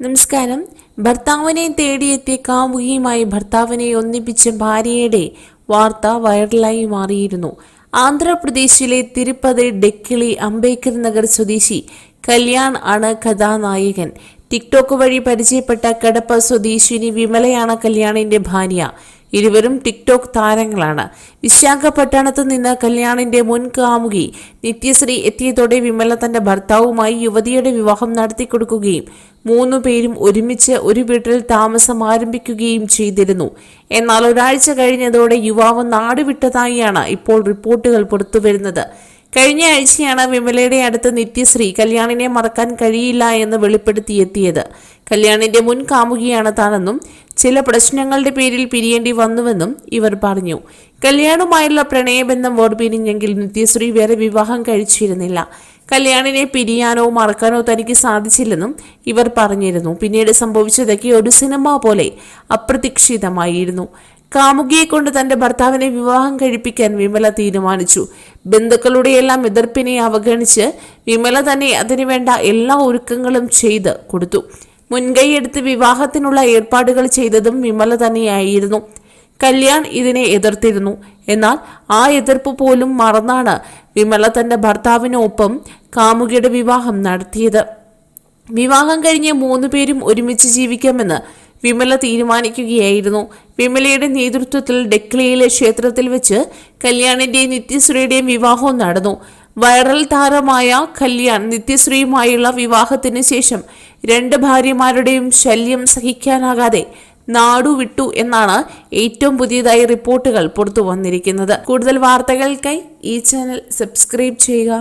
നമസ്കാരം. ഭർത്താവിനെ തേടിയെത്തിയ കാമുകിയുമായി ഭർത്താവിനെ ഒന്നിപ്പിച്ച ഭാര്യയുടെ വാർത്ത വൈറലായി മാറിയിരുന്നു. ആന്ധ്രാപ്രദേശിലെ തിരുപ്പതി ഡെക്കിളി അംബേദ്കർ നഗർ സ്വദേശി കല്യാൺ ആണ് കഥാനായകൻ. ടിക്ടോക്ക് വഴി പരിചയപ്പെട്ട കടപ്പ സ്വദേശിനി വിമലയാണ് കല്യാണിന്റെ ഭാര്യ. ഇരുവരും ടിക്ടോക്ക് താരങ്ങളാണ്. വിശാഖപട്ടണത്ത് നിന്ന് കല്യാണിന്റെ മുൻ കാമുകി നിത്യശ്രീ എത്തിയതോടെ വിമല തന്റെ ഭർത്താവുമായി യുവതിയുടെ വിവാഹം നടത്തിക്കൊടുക്കുകയും മൂന്നു പേരും ഒരുമിച്ച് ഒരു വീട്ടിൽ താമസം ആരംഭിക്കുകയും ചെയ്തിരുന്നു. എന്നാൽ ഒരാഴ്ച കഴിഞ്ഞതോടെ യുവാവ് നാടുവിട്ടതായാണ് ഇപ്പോൾ റിപ്പോർട്ടുകൾ പുറത്തുവരുന്നത്. കഴിഞ്ഞ ആഴ്ചയാണ് വിമലയുടെ അടുത്ത് നിത്യശ്രീ കല്യാണിനെ മറക്കാൻ കഴിയില്ല എന്ന് വെളിപ്പെടുത്തിയെത്തിയത്. കല്യാണിന്റെ മുൻ കാമുകിയാണ് താനെന്നും ചില പ്രശ്നങ്ങളുടെ പേരിൽ പിരിയേണ്ടി വന്നുവെന്നും ഇവർ പറഞ്ഞു. കല്യാണുമായുള്ള പ്രണയബന്ധം വേർപിരിഞ്ഞെങ്കിൽ നിത്യശ്രീ വേറെ വിവാഹം കഴിച്ചിരുന്നില്ല. കല്യാണിനെ പിരിയാനോ മറക്കാനോ തനിക്ക് സാധിച്ചില്ലെന്നും ഇവർ പറഞ്ഞിരുന്നു. പിന്നീട് സംഭവിച്ചതൊക്കെ ഒരു സിനിമ പോലെ അപ്രതീക്ഷിതമായിരുന്നു. കാമുകിയെ കൊണ്ട് തന്റെ ഭർത്താവിനെ വിവാഹം കഴിപ്പിക്കാൻ വിമല തീരുമാനിച്ചു. ബന്ധുക്കളുടെ എല്ലാം എതിർപ്പിനെ അവഗണിച്ച് വിമല തന്നെ അതിനുവേണ്ട എല്ലാ ഒരുക്കങ്ങളും ചെയ്ത് കൊടുത്തു. മുൻകൈയെടുത്ത് വിവാഹത്തിനുള്ള ഏർപ്പാടുകൾ ചെയ്തതും വിമല തന്നെയായിരുന്നു. കല്യാൺ ഇതിനെ എതിർത്തിരുന്നു. എന്നാൽ ആ എതിർപ്പ് പോലും മറന്നാണ് വിമല തന്റെ ഭർത്താവിനൊപ്പം കാമുകിയുടെ വിവാഹം നടത്തിയത്. വിവാഹം കഴിഞ്ഞ് മൂന്നു പേരും ഒരുമിച്ച് ജീവിക്കാമെന്ന് വിമല തീരുമാനിക്കുകയായിരുന്നു. വിമലയുടെ നേതൃത്വത്തിൽ ഡെക്ലിയിലെ ക്ഷേത്രത്തിൽ വെച്ച് കല്യാണിന്റെയും നിത്യശ്രീയുടെയും വിവാഹവും നടന്നു. വൈറൽ താരമായ കല്യാൺ നിത്യശ്രീയുമായുള്ള വിവാഹത്തിന് ശേഷം രണ്ട് ഭാര്യമാരുടെയും ശല്യം സഹിക്കാനാകാതെ നാടുവിട്ടു എന്നാണ് ഏറ്റവും പുതിയതായി റിപ്പോർട്ടുകൾ പുറത്തു വന്നിരിക്കുന്നത് കൂടുതൽ വാർത്തകൾക്കായി ഈ ചാനൽ സബ്സ്ക്രൈബ് ചെയ്യുക.